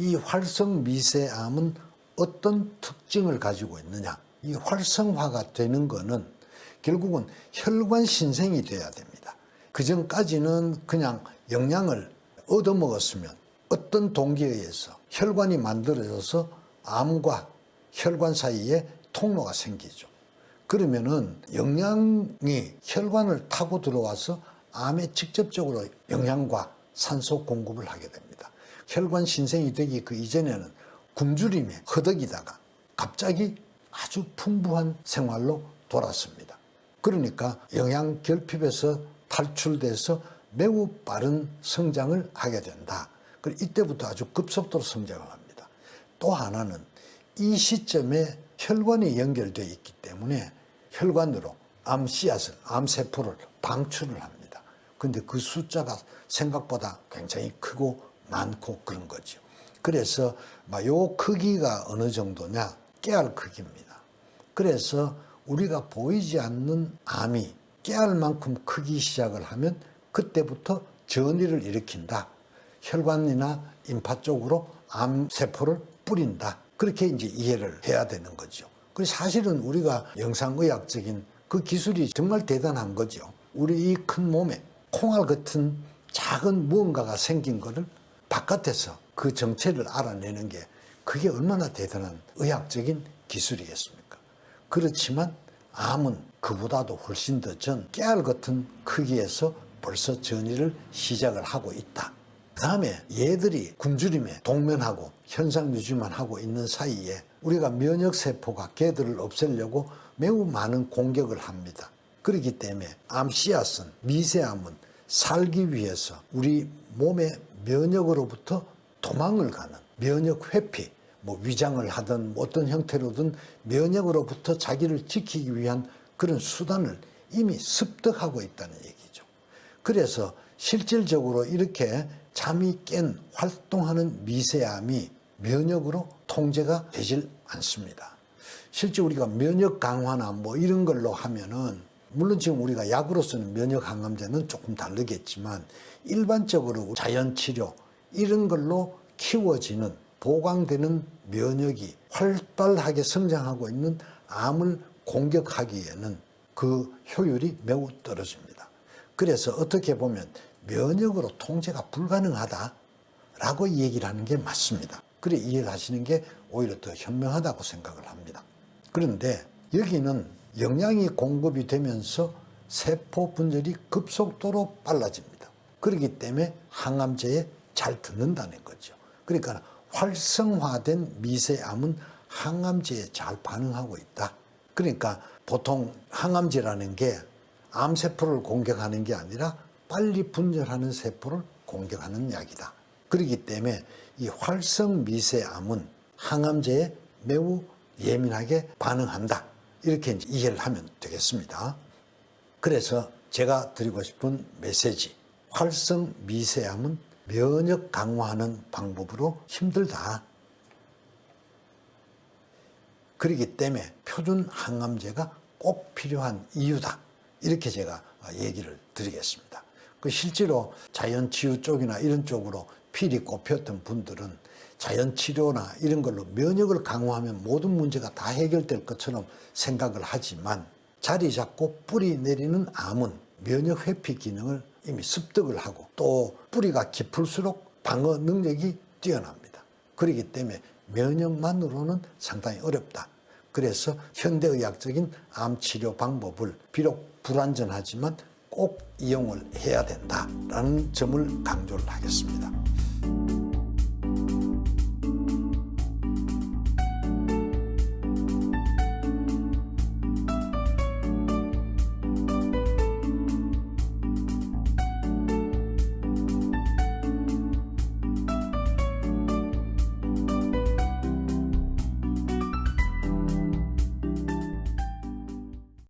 이 활성 미세암은 어떤 특징을 가지고 있느냐? 이 활성화가 되는 거는 결국은 혈관 신생이 돼야 됩니다. 그 전까지는 그냥 영양을 얻어 먹었으면 어떤 동기에 의해서 혈관이 만들어져서 암과 혈관 사이에 통로가 생기죠. 그러면은 영양이 혈관을 타고 들어와서 암에 직접적으로 영양과 산소 공급을 하게 됩니다. 혈관 신생이 되기 그 이전에는 굶주림에 허덕이다가 갑자기 아주 풍부한 생활로 돌았습니다. 그러니까 영양 결핍에서 탈출돼서 매우 빠른 성장을 하게 된다. 그리고 이때부터 아주 급속도로 성장을 합니다. 또 하나는 이 시점에 혈관이 연결되어 있기 때문에 혈관으로 암 씨앗을, 암 세포를 방출을 합니다. 근데 그 숫자가 생각보다 굉장히 크고 많고 그런 거죠. 그래서 막요 크기가 어느 정도냐? 깨알 크기입니다. 그래서 우리가 보이지 않는 암이 깨알만큼 크기 시작을 하면 그때부터 전이를 일으킨다. 혈관이나 임파 쪽으로 암 세포를 뿌린다. 그렇게 이제 이해를 해야 되는 거죠. 그 사실은 우리가 영상의학적인 그 기술이 정말 대단한 거죠. 우리 이 큰 몸에 콩알 같은 작은 무언가가 생긴 거를 바깥에서 그 정체를 알아내는 게 그게 얼마나 대단한 의학적인 기술이겠습니까? 그렇지만 암은 그보다도 훨씬 더 전 깨알 같은 크기에서 벌써 전이를 시작을 하고 있다. 그 다음에 얘들이 굶주림에 동면하고 현상 유지만 하고 있는 사이에 우리가 면역세포가 걔들을 없애려고 매우 많은 공격을 합니다. 그렇기 때문에 암 씨앗은 미세암은 살기 위해서 우리 몸의 면역으로부터 도망을 가는 면역 회피, 뭐 위장을 하든 뭐 어떤 형태로든 면역으로부터 자기를 지키기 위한 그런 수단을 이미 습득하고 있다는 얘기죠. 그래서 실질적으로 이렇게 잠이 깬 활동하는 미세암이 면역으로 통제가 되질 않습니다. 실제 우리가 면역 강화나 뭐 이런 걸로 하면은 물론 지금 우리가 약으로 쓰는 면역 항암제는 조금 다르겠지만 일반적으로 자연 치료 이런 걸로 키워지는 보강되는 면역이 활발하게 성장하고 있는 암을 공격하기에는 그 효율이 매우 떨어집니다. 그래서 어떻게 보면 면역으로 통제가 불가능하다라고 얘기를 하는 게 맞습니다. 그래 이해를 하시는 게 오히려 더 현명하다고 생각을 합니다. 그런데 여기는 영양이 공급이 되면서 세포 분열이 급속도로 빨라집니다. 그렇기 때문에 항암제에 잘 듣는다는 거죠. 그러니까 활성화된 미세암은 항암제에 잘 반응하고 있다. 그러니까 보통 항암제라는 게 암세포를 공격하는 게 아니라 빨리 분열하는 세포를 공격하는 약이다. 그렇기 때문에 이 활성 미세암은 항암제에 매우 예민하게 반응한다. 이렇게 이해를 하면 되겠습니다. 그래서 제가 드리고 싶은 메시지. 활성 미세암은 면역 강화하는 방법으로 힘들다. 그렇기 때문에 표준 항암제가 꼭 필요한 이유다. 이렇게 제가 얘기를 드리겠습니다. 그 실제로 자연치유 쪽이나 이런 쪽으로 필이 꼽혔던 분들은 자연치료나 이런 걸로 면역을 강화하면 모든 문제가 다 해결될 것처럼 생각을 하지만 자리 잡고 뿌리 내리는 암은 면역 회피 기능을 이미 습득을 하고 또 뿌리가 깊을수록 방어 능력이 뛰어납니다. 그렇기 때문에 면역만으로는 상당히 어렵다. 그래서 현대의학적인 암 치료 방법을 비록 불완전하지만 꼭 이용을 해야 된다라는 점을 강조를 하겠습니다.